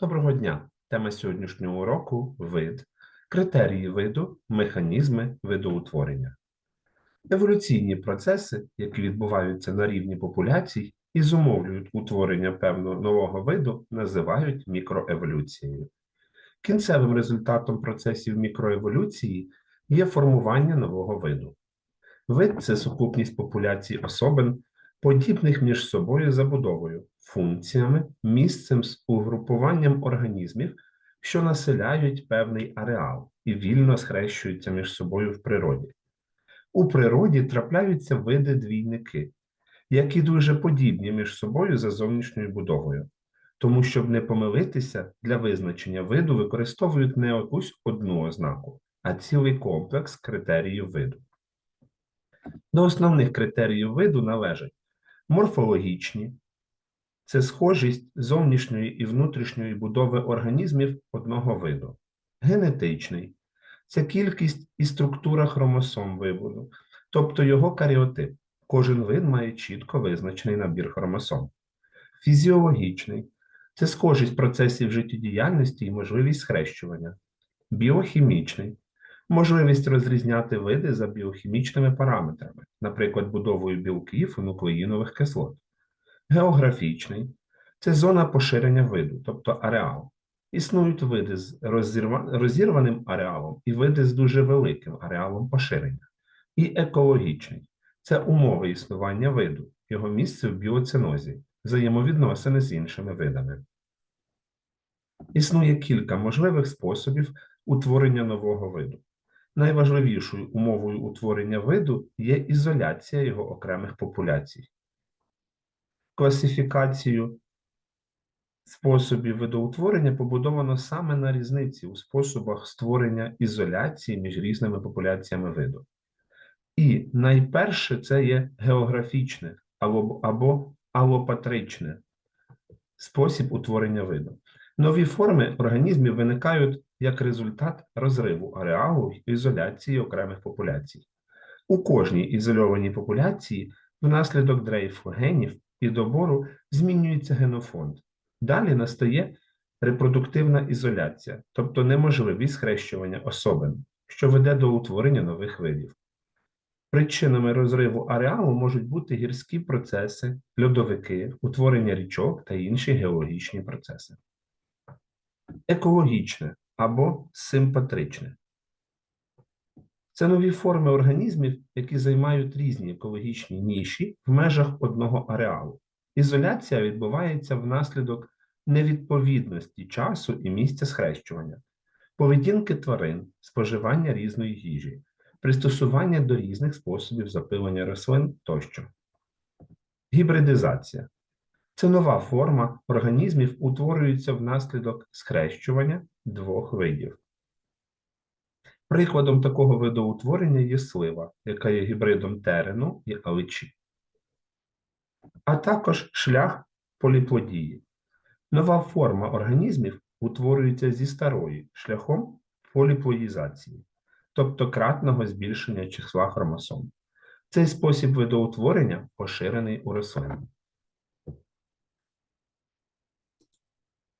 Доброго дня! Тема сьогоднішнього уроку вид, критерії виду, механізми видоутворення. Еволюційні процеси, які відбуваються на рівні популяцій і зумовлюють утворення певного нового виду, називають мікроеволюцією. Кінцевим результатом процесів мікроеволюції є формування нового виду. Вид це сукупність популяцій особин, подібних між собою забудовою, функціями, місцем з угрупуванням організмів, що населяють певний ареал і вільно схрещуються між собою в природі. У природі трапляються види двійники, які дуже подібні між собою за зовнішньою будовою. Тому, щоб не помилитися, для визначення виду використовують не якусь одну ознаку, а цілий комплекс критеріїв виду. До основних критеріїв виду належать морфологічні, це схожість зовнішньої і внутрішньої будови організмів одного виду, генетичний це кількість і структура хромосом виводу, тобто його каріотип. Кожен вид має чітко визначений набір хромосом. Фізіологічний це схожість процесів життєдіяльності і можливість схрещування. Біохімічний можливість розрізняти види за біохімічними параметрами, наприклад, будовою білків і нуклеїнових кислот. Географічний це зона поширення виду, тобто ареал. Існують види з розірваним ареалом і види з дуже великим ареалом поширення. І екологічний це умови існування виду, його місце в біоценозі, взаємовідносини з іншими видами. Існує кілька можливих способів утворення нового виду. Найважливішою умовою утворення виду є ізоляція його окремих популяцій. Класифікацію способів видоутворення побудовано саме на різниці у способах створення ізоляції між різними популяціями виду. І найперше це є географічне або, або алопатричне спосіб утворення виду. Нові форми організмів виникають як результат розриву ареалу ізоляції окремих популяцій. У кожній ізольованій популяції внаслідок дрейфу генів і добору змінюється генофонд. Далі настає репродуктивна ізоляція, тобто неможливість схрещування особин, що веде до утворення нових видів. Причинами розриву ареалу можуть бути гірські процеси, льодовики, утворення річок та інші геологічні процеси. Екологічне або симпатричне. Це нові форми організмів, які займають різні екологічні ніші в межах одного ареалу. Ізоляція відбувається внаслідок невідповідності часу і місця схрещування, поведінки тварин, споживання різної їжі, пристосування до різних способів запилення рослин тощо. Гібридизація це нова форма організмів утворюється внаслідок схрещування двох видів. Прикладом такого видоутворення є слива, яка є гібридом терену і аличі, а також шлях поліплодії. Нова форма організмів утворюється зі старої шляхом поліплоїзації, тобто кратного збільшення числа хромосом. Цей спосіб видоутворення поширений у рослин.